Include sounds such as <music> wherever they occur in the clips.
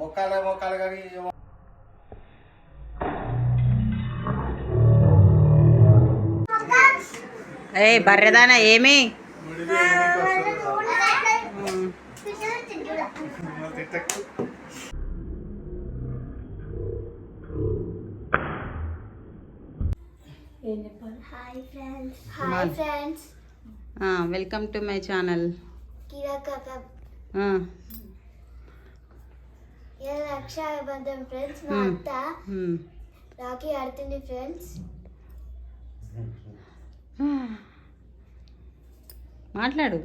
మొక్కాలే మొక్కాలి కానీ ఏ బర్రెదానా ఏమి? Hi friends hi friends welcome to my channel ఇలా రక్షాబంధం ఫ్రెండ్స్ మా. అత్త. రాఖీ ఆడుతుంది ఫ్రెండ్స్ మాట్లాడు.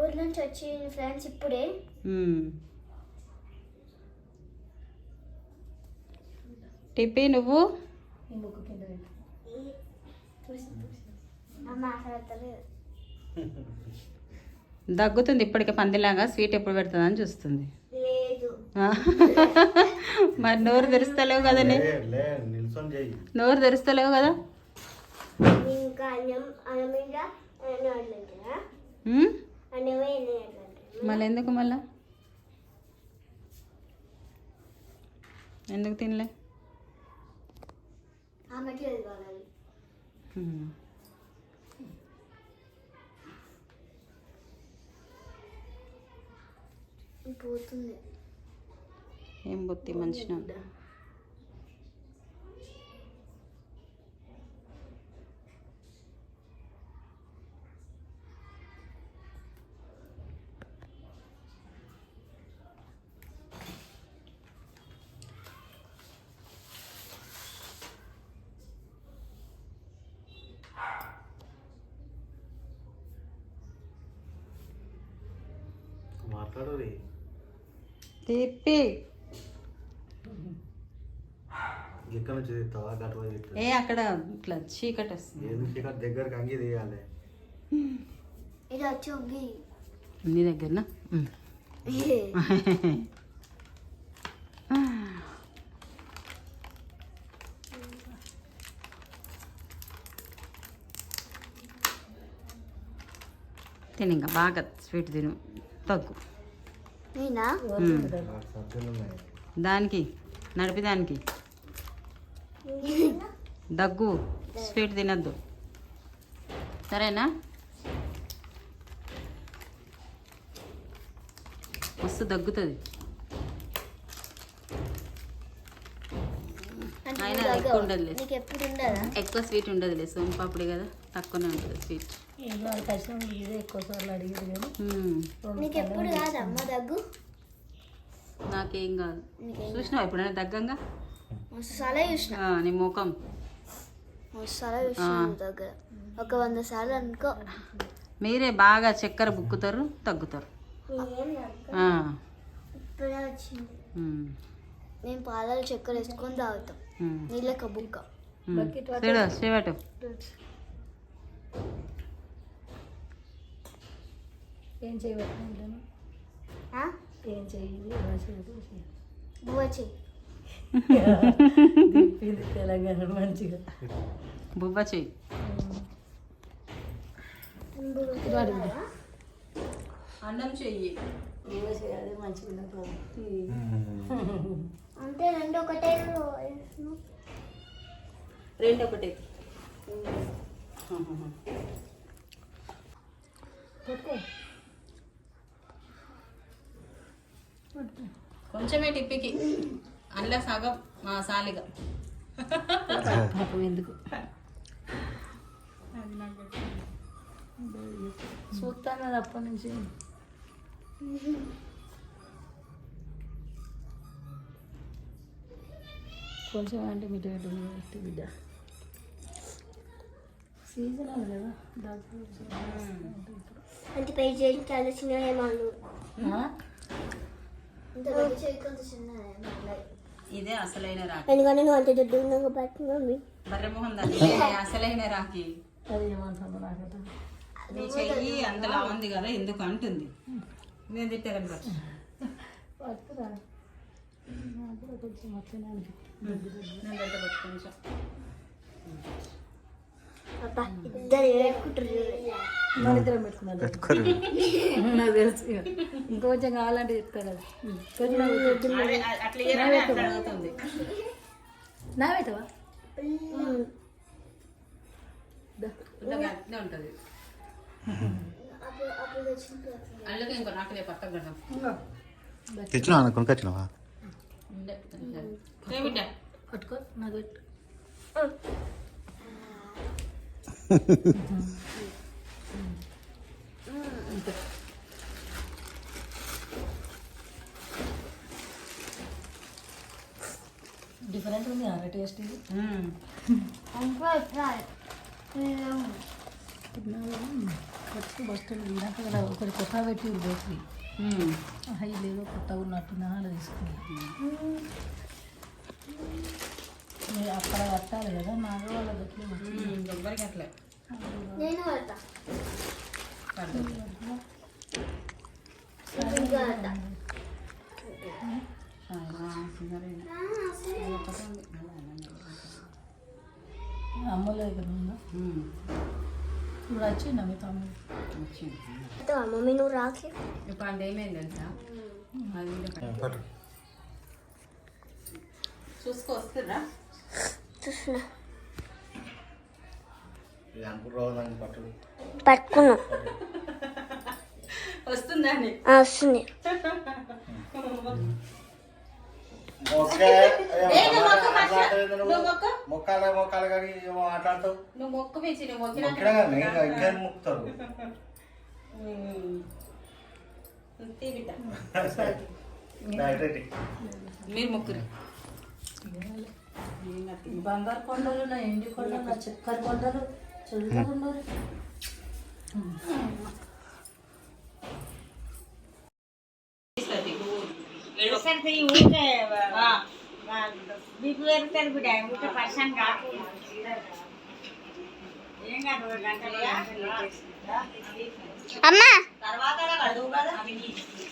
ఊరి నుంచి వచ్చి ఫ్రెండ్స్ ఇప్పుడే. టిప్పి నువ్వు? మాట్లాడతలేదు దగ్గుతుంది ఇప్పటికే పందిలాగా స్వీట్ ఎప్పుడు పెడుతుందని చూస్తుంది. మరి నోరు తెరుస్తలేవు కదా నోరు తెరుస్తలేవు కదా? మళ్ళీ ఎందుకు మళ్ళా? ఎందుకు తినలే ఆమెకి అది కావాలి మ్మ్. పోతుంది. ఏం బొత్తి మంచిన మాట్లాడు నుంచి తీస్తావా? గట్ల తీస్తావా ఏ అక్కడ ఇట్లా చీకటి వస్తుంది. ఎందుకు ఇక్కడ దగ్గరికి అంగి తీయాలి. ఇది వచ్చి ఒగ్గి నీ దగ్గరనా. తిను ఇంకా బాగా స్వీట్ తిను. తగ్గు నేనా మ్మ్. నాకు సబ్జీలు ఉన్నాయి దానికి నడిపిదానికి. దగ్గు స్వీట్ తినద్దు. సరేనా? మస్తు దగ్గుతుంది అంటే అయినా నువ్వు ఎక్కువ ఉండదా? ఎక్కువ స్వీట్ ఉండదులే. సోన్ పాపిడి కదా తక్కువనే ఉంటుంది స్వీట్. నీకు ఎప్పుడు కాదా అమ్మ దగ్గు? నాకేం కాదు. నీకేం చూసినావా ఎప్పుడైనా దగ్గంగా? నీ ముఖం. ఒక వంద సార్లు అనుకో. మీరే బాగా చక్కెర బుక్కుతారు తగ్గుతారు. ఆ, ఇప్పుడే వచ్చింది. మ్మ్. పాలలో చక్కెర వేసుకొని తాగుతాం. నీళ్ళక. చూడు ఏం బువ్వ తెలంగాణ మంచిగా బువ్వ చెయ్యి అన్నం చెయ్యి ఏవో చేయాలి మంచిగా అంటే రెండు ఒకటే. రెండు ఒకటి. కొంచెమే టిప్పికి అందులో సగం మా సాలిగా. ఎందుకు? చూస్తాను అప్పటి నుంచి? కొంచెం అంటే మీ రేటు పెట్టి బిడ్డ? సీజనల్ కదా దగ్గు అంటే పై చాలా చిన్న ఇదే అసలైన రాఖీ. ఎందుకంటే నువ్వు అంత దుడ్డు మమ్మీ. దాన్ని ఇదే అసలైన రాఖీ. అది నీ చెయ్యి అంతలా ఉంది కదా ఎందుకు అంటుంది? నేను తిట్టే కనపడు పట్టుకురా నాకు తెలుసు ఇక. ఇంకొంచెం కావాలంటే చెప్తా కదా. నా పెట్టవా. ఇంకా ఉంటుంది. తెచ్చిన కొనుకొచ్చినావా పట్టుకో నాకు పెట్టు డిఫరెంట్ ఉంది అలా టేస్ట్ ఇది బస్ స్టాండ్ ఇక్కడ ఒకటి కొత్త పెట్టి బేకరీ హై లేదో కొత్తగా ఉన్నట్టు అలా తీసుకుని మీరు అక్కడ కట్టాలి కదా నాకు వాళ్ళ దగ్గర ఉమ్, కొబ్బరికి అట్లే నేను పడ్డది. ఇప్పుడు వచ్చిందా మీ తమ్ముడు వచ్చింది మమ్మీ నువ్వు రాకి ఇప్పుడు అది ఏమైంది తెలుసా అది చూసుకో వస్తుందా చూస్తున్నా పట్టుకున్నా వస్తుందా వస్తుంది మొక్కాలే మొక్కాలి కానీ ఏమో మాట్లాడతావు? నువ్వు మొక్కు పిచ్చి నువ్వు మొక్కినా ఇంకా మొక్కుతారు మీరు మొక్కురు బంగారు కొండలు నా ఎండి కొండలు నా చక్కెర కొండలు బిడ్డ ఊరికే పర్సన్ కాకు ఏం కాదు ఒక గంటలో అమ్మా.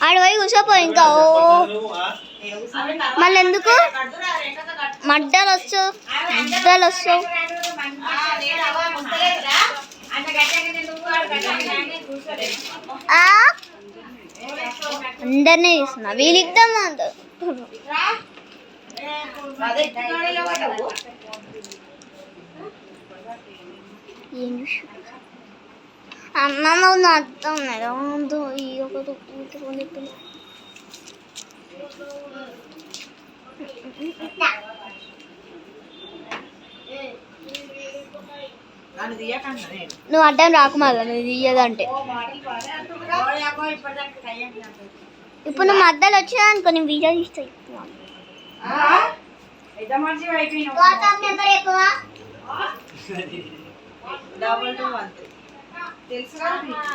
ఆడ పోయి కూర్చోపో ఇంకా. ఓ. మళ్ళీ ఎందుకు? మడ్డలు వచ్చు మడ్డలు వచ్చు ఆ, అందరినీ చూస్తున్నా వీళ్ళిద్దాం అదే ఎత్తుకోడలో పడ్డావు ఏం చూసి అమ్మ నువ్వు నడుతాం రాదు ఈ ఒక కొని నువ్వు అడ్డం రాకుమాల నువ్వు తీయదంటే. ఇప్పుడు నువ్వు మధ్యలో వచ్చినా అనుకో నేను వీడియో టూ వన్ తెలుసు కదా నీకు?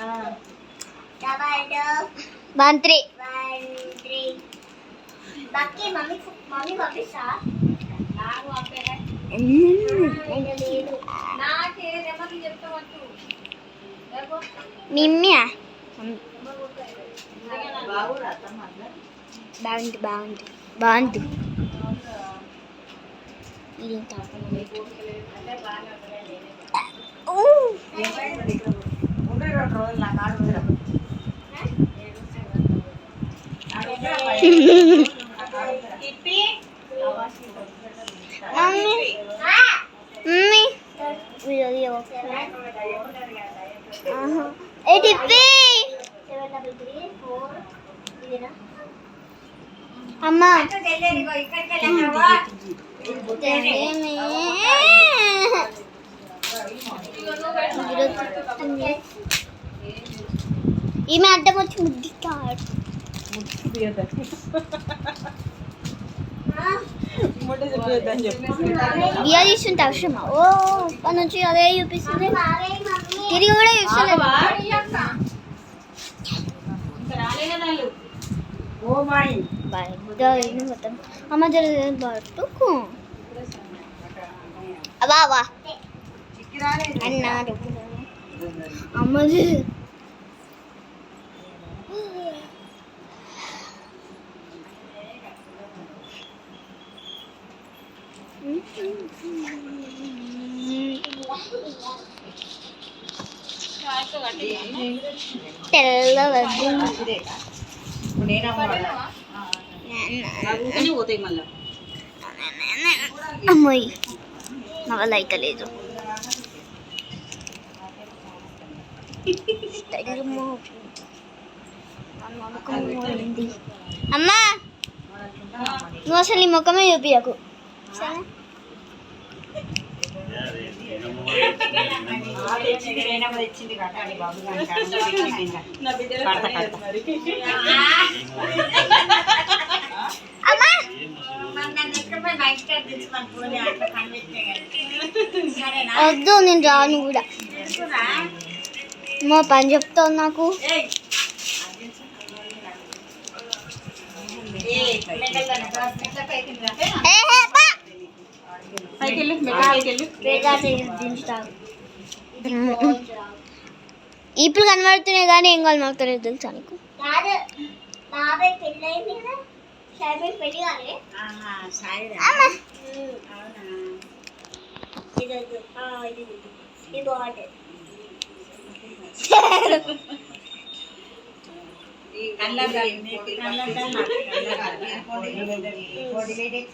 ఆ. మంత్రి మిమ్మీ బాగుంది బాగుంది. బాగుంది. ఇది రోజులు <laughs> నా కాడు ఉందిరా. తిప్పి మమ్మీ మమ్మీ వీడియో తీయవా? ఆహా. ఏ టిప్పి అమ్మా తెలియదు ఇగో ఇక్కడికి వెళ్ళావా ఏమి? ఈమె అడ్డం వచ్చి ముద్దిస్తాడు బియా తీసుంటే అవసరమా ఓ పని నుంచి అదే చూపిస్తుంది తిరిగి కూడా చూస్తలేదు ఓ మాయి బాగా ఇది మొత్తం అమ్మ జర పట్టుకు అబ్బా అబ్బా అన్నారు അമ്മജി അമ്മ നവലായി കലേജോ అమ్మా నువ్వు అసలు ఈ ముఖమే చూపించకు అమ్మా! వద్దు నేను రాను కూడా. మా పని చెప్తావు నాకు. ఇప్పుడు కనబడుతున్నాయి కానీ ఏం కనబడుతున్నాయి తెలుసా నీకు? బాబాయ్ పెళ్ళైంది కదా పెళ్ళి కాలే. ఇది. ఇది బాగుంటుంది కళ్ళద్దాలు నీకు కళ్ళద్దాలు నాకు కళ్ళద్దాలు. పొడి వేడి-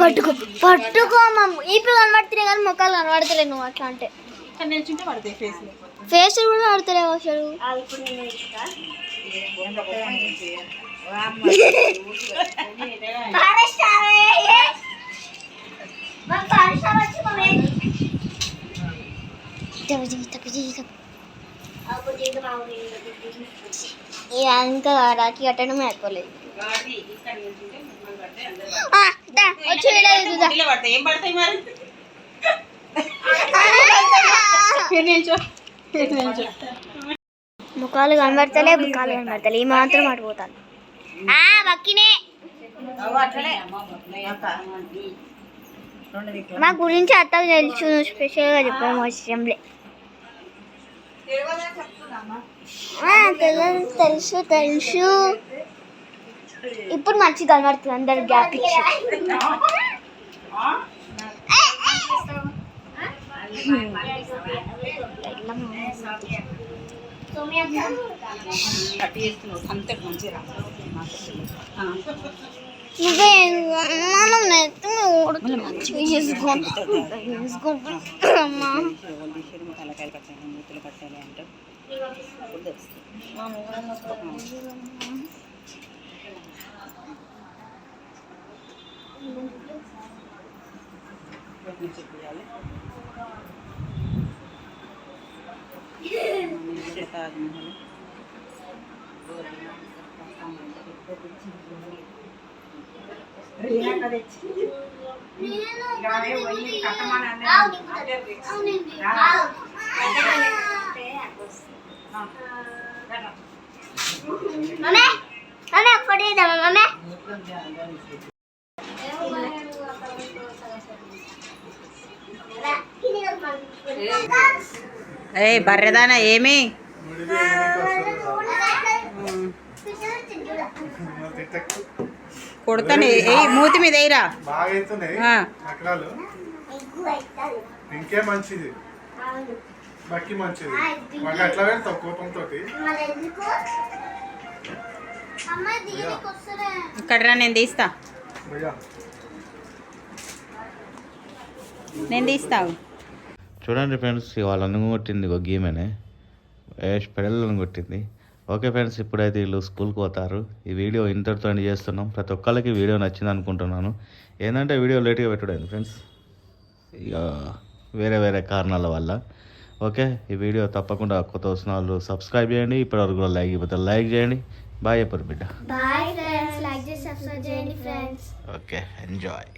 పట్టుకో పట్టుకో ఇప్పుడు కనబడుతున్నాయి కానీ ముఖాలు కనబడతలే నువ్వు అట్లా అంటే. ఫేస్ కూడా కనబడతలేవు అసలు. ఇంకా రాఖీ కట్టడం అయిపోలేదు. వచ్చి పడతాయి ఏం పడతాయి మరి? ముఖాలు కనబడతలే ముఖాలు కనబడతలే. ఈ మాత్రం ఆడిపోతాను బక్కినే మా గురించి అత్తకు తెలుసు స్పెషల్గా చెప్పాము తెలు- తెలుసు తెలుసు. ఇప్పుడు మంచి కనబడుతుంది అందరు గ్యాప్ ఇచ్చి. నువ్వే మనం నెత్తి తలకాయలు కట్టాలి మూతులు కట్టాలి అంటే చెప్పాలి తాజ్మహల్ రీనాక తెచ్చింది. ఇక అవే పోయి కట్టమని అన్నది. అందరూ తెచ్చింది. రా. అంటే లేకపోతే అక్కడ వస్తుంది. ఆ. రా. మమ్మీ మమ్మే ఫోటో ఇద్దామా మమ్మీ ఏ బర్రెదానా ఏమి? కొడతాను. ఏ మూతి మీద వేయరా ఇంకే మంచిది. బక్కి మంచిది. మాకు అట్లా కోపంతో ఇక్కడ నేను తీస్తా. నేను తీస్తావు చూడండి ఫ్రెండ్స్ వాళ్ళని కొట్టింది ఒక గేమేనే. పెడలను కొట్టింది. ఓకే ఫ్రెండ్స్ ఇప్పుడైతే వీళ్ళు స్కూల్కి పోతారు. ఈ వీడియో ఇంతటితో ఎండ్ చేస్తున్నాం. ప్రతి ఒక్కరికి వీడియో నచ్చింది అనుకుంటున్నాను. ఏంటంటే వీడియో లేట్గా పెట్టడం ఫ్రెండ్స్? ఇక వేరే వేరే కారణాల వల్ల. ఓకే ఈ వీడియో తప్పకుండా కొత్త వస్తున్న వాళ్ళు సబ్స్క్రైబ్ చేయండి. ఇప్పటివరకు కూడా లైక్ ఇవ్వతే లైక్ చేయండి. బాయ్ చెప్పరు బిడ్డ. బాయ్ ఫ్రెండ్స్ లైక్ చేసి సబ్స్క్రైబ్ చేయండి ఫ్రెండ్స్. Okay enjoy.